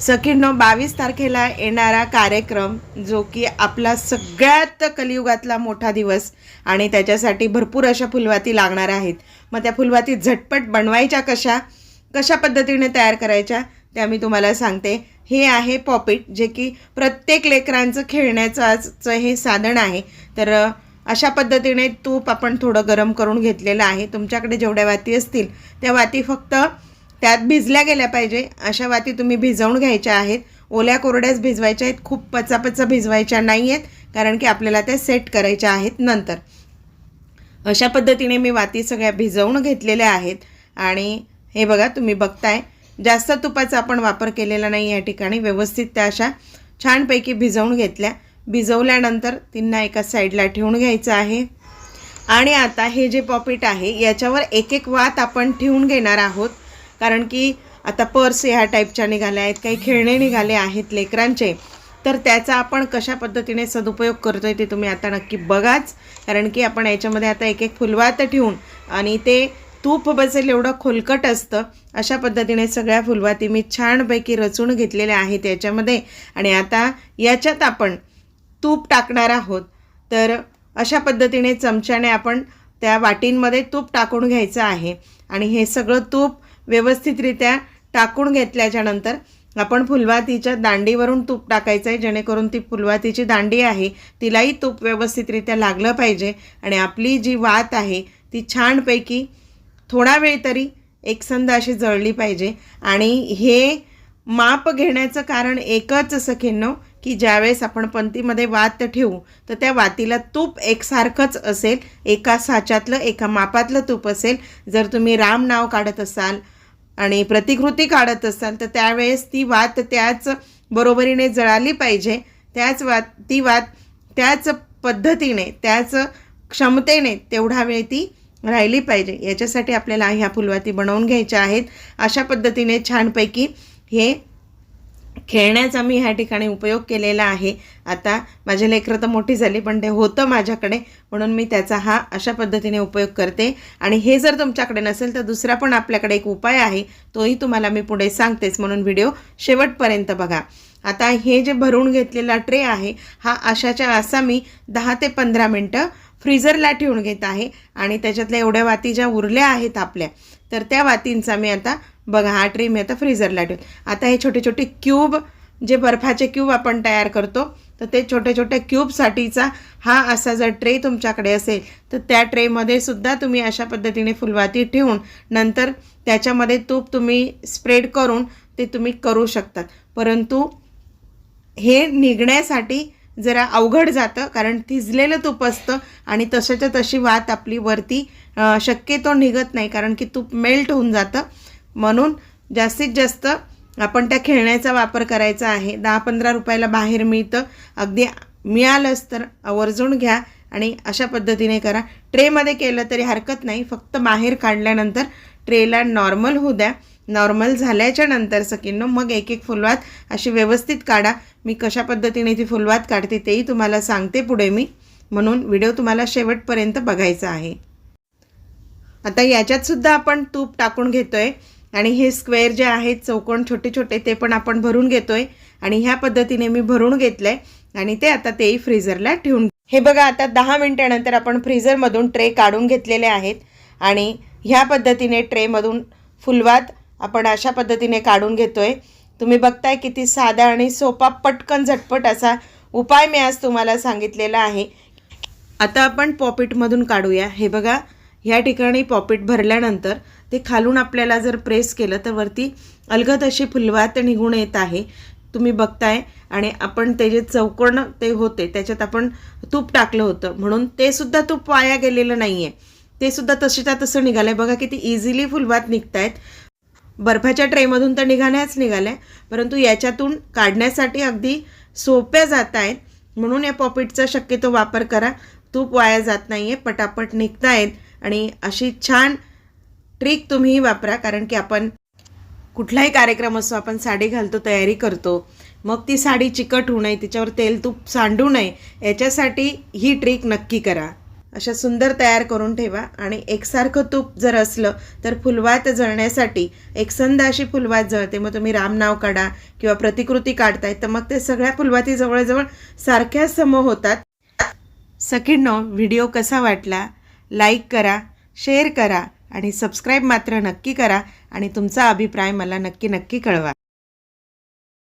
सखींनो बावीस तारखेला येणारा कार्यक्रम जो की आपला सगळ्यात कलियुगातला मोठा दिवस आणि त्याच्यासाठी भरपूर अशा फुलवाती लागणार आहेत. मग त्या फुलवाती झटपट बनवायच्या कशा? कशा पद्धतीने तयार करायच्या? त्या मी तुम्हाला सांगते. हे आहे पॉपिट जे की प्रत्येक लेकरांचं खेळण्याचं आजचं हे साधन आहे. तर अशा पद्धतीने तूप आपण थोडं गरम करून घेतलेलं आहे. तुमच्याकडे जेवढ्या वाती असतील त्या वाती फक्त त्यात भिजल्या गेल्या पाहिजे. अशा वाती तुम्ही भिजवून घ्यायच्या आहेत. ओल्या कोरड्याच भिजवायच्या आहेत. खूप पचापचा भिजवायच्या नाही आहेत कारण की आपल्याला त्या सेट करायच्या आहेत नंतर. अशा पद्धतीने मी वाती सगळ्या भिजवून घेतलेल्या आहेत. आणि हे बघा तुम्ही बघताय जास्त तुपाचा आपण वापर केलेला नाही या ठिकाणी. व्यवस्थित त्या अशा छानपैकी भिजवून घेतल्या. भिजवल्यानंतर त्यांना एका साईडला ठेवून घ्यायचं आहे. आणि आता हे जे पॉपिट आहे याच्यावर एक एक वात आपण ठेवून घेणार आहोत. कारण की आता पर्स ह्या टाईपच्या निघाल्या आहेत काही खेळणे निघाले आहेत लेकरांचे. तर त्याचा आपण कशा पद्धतीने सदुपयोग करतोय ते तुम्ही आता नक्की बघाच. कारण की आपण याच्यामध्ये आता एक एक फुलवात ठेवून आणि ते तूप बसेल एवढं खोलकट असतं. अशा पद्धतीने सगळ्या फुलवाती मी छानपैकी रचून घेतलेल्या आहेत याच्यामध्ये. आणि आता याच्यात आपण तूप टाकणार आहोत. तर अशा पद्धतीने चमच्याने आपण त्या वाटींमध्ये तूप टाकून घ्यायचं आहे. आणि हे सगळं तूप व्यवस्थितरित्या टाकून घेतल्याच्या नंतर आपण फुलवातीच्या दांडीवरून तूप टाकायचं आहे जेणेकरून ती फुलवातीची दांडी आहे तिलाही तूप व्यवस्थितरित्या लागलं पाहिजे आणि आपली जी वात आहे ती छानपैकी थोडा वेळ तरी एकसंध अशी जळली पाहिजे. आणि हे माप घेण्याचं कारण एकच सखींनो की ज्यावेळेस आपण पंतीमध्ये वात ठेवू तर त्या वातीला तूप एकसारखंच असेल एका साच्यातलं एका मापातलं तूप असेल. जर तुम्ही राम नाव काढत असाल आणि प्रतिकृती काढत असाल तर त्यावेळेस ती वात त्याच बरोबरीने जळाली पाहिजे. त्याच वात ती वात त्याच पद्धतीने त्याच क्षमतेने तेवढा वेळ ती राहिली पाहिजे. याच्यासाठी आपल्याला ह्या फुलवाती बनवून घ्यायच्या आहेत. अशा पद्धतीने छानपैकी हे खेळण्याचा मी ह्या ठिकाणी उपयोग केलेला आहे. आता माझे लेकरं तर मोठी झाली पण ते होतं माझ्याकडे म्हणून मी त्याचा हा अशा पद्धतीने उपयोग करते. आणि हे जर तुमच्याकडे नसेल तर दुसरा पण आपल्याकडे एक उपाय आहे तोही तुम्हाला मी पुढे सांगतेच म्हणून व्हिडिओ शेवटपर्यंत बघा. आता हे जे भरून घेतलेला ट्रे आहे हा अशाच्या असा मी दहा ते पंधरा मिनटं फ्रीझरला ठेवून घेत आहे. आणि त्याच्यातल्या एवढ्या वाती ज्या उरल्या आहेत आपल्या तर त्या वातींचा मी आता बघा हा ट्रे मी आता फ्रीजरला ठेवून आता हे छोटे छोटे क्यूब जे बर्फाचे क्यूब आपण तयार करतो तर ते छोट्या छोट्या क्यूबसाठीचा हा असा जर ट्रे तुमच्याकडे असेल तर त्या ट्रेमध्ये सुद्धा तुम्ही अशा पद्धतीने फुलवाती ठेवून नंतर त्याच्यामध्ये तूप तुम्ही स्प्रेड करून ते तुम्ही करू शकतात. परंतु हे निघण्यासाठी जरा अवघड जातं कारण थिजलेलं तूप असतं आणि तशाच्या तशी वात आपली वरती शक्यतो निघत नाही कारण की तूप मेल्ट होऊन जातं. म्हणून जास्तीत जास्त आपण त्या खेळण्याचा वापर करायचा आहे. दहा पंधरा रुपयाला बाहेर मिळतं. अगदी मिळालंच तर आवर्जून घ्या आणि अशा पद्धतीने करा. ट्रेमध्ये केलं तरी हरकत नाही. फक्त बाहेर काढल्यानंतर ट्रेला नॉर्मल होऊ द्या. नॉर्मल झाल्याच्यानंतर सकींनो मग एक एक फुलवात अशी व्यवस्थित काढा. मी कशा पद्धतीने ती फुलवात काढते तेही तुम्हाला सांगते पुढे मी. म्हणून व्हिडिओ तुम्हाला शेवटपर्यंत बघायचा आहे. आता याच्यात सुद्धा आपण तूप टाकून घेतोय. आणि हे स्क्वेअर जे आहेत चौकोन छोटे छोटे ते पण आपण भरून घेतो आहे आणि ह्या पद्धतीने मी भरून घेतलंय. आणि ते आता तेही फ्रीझरला ठेवून हे बघा आता दहा मिनटानंतर आपण फ्रीझरमधून ट्रे काढून घेतलेले आहेत. आणि ह्या पद्धतीने ट्रेमधून फुलवात आपण अशा पद्धतीने काढून घेतो आहे तुम्ही बघताय किती साधा आणि सोपा पटकन झटपट असा उपाय मी आज तुम्हाला सांगितलेला आहे. आता आपण पॉपिटमधून काढूया. हे बघा ह्या ठिकाणी पॉपिट भरल्यानंतर ते खालून आपल्याला जर प्रेस केलं तर वरती अलगद अशी फुलवात निघून येत आहे. तुम्ही बघताय. आणि आपण ते जे चौकोन ते होते त्याच्यात आपण तूप टाकलं होतं. म्हणून ते सुद्धा तूप वाया गेलेलं नाही आहे ते सुद्धा तशीच्या तसं निघालं आहे बघा किती इझिली फुलवात निघतायत. बर्फाच्या ट्रेमधून तर निघाल्याच निघाल्या. परंतु याच्यातून काढण्यासाठी अगदी सोप्या जात आहेत म्हणून या पॉपिटचा शक्यतो वापर करा. तूप वाया जात नाही आहे पटापट निघतायत. आणि अशी छान ट्रिक तुम्हीही वापरा कारण की आपण कुठलाही कार्यक्रम असो आपण साडी घालतो तयारी करतो मग ती साडी चिकट होऊ नये तिच्यावर तेल तूप सांडू नये याच्यासाठी ही ट्रिक नक्की करा. अशा सुंदर तयार करून ठेवा आणि एकसारखं तूप जर असलं तर फुलवात जळण्यासाठी एकसंद अशी फुलवात जळते मग तुम्ही रामनाव काढा किंवा प्रतिकृती काढताय तर मग ते सगळ्या फुलवाती जवळजवळ सारख्या सम होतात. सखींनो व्हिडिओ कसा वाटला? लाईक करा शेअर करा आणि सबस्क्राईब मात्र नक्की करा आणि तुमचा अभिप्राय मला नक्की नक्की कळवा.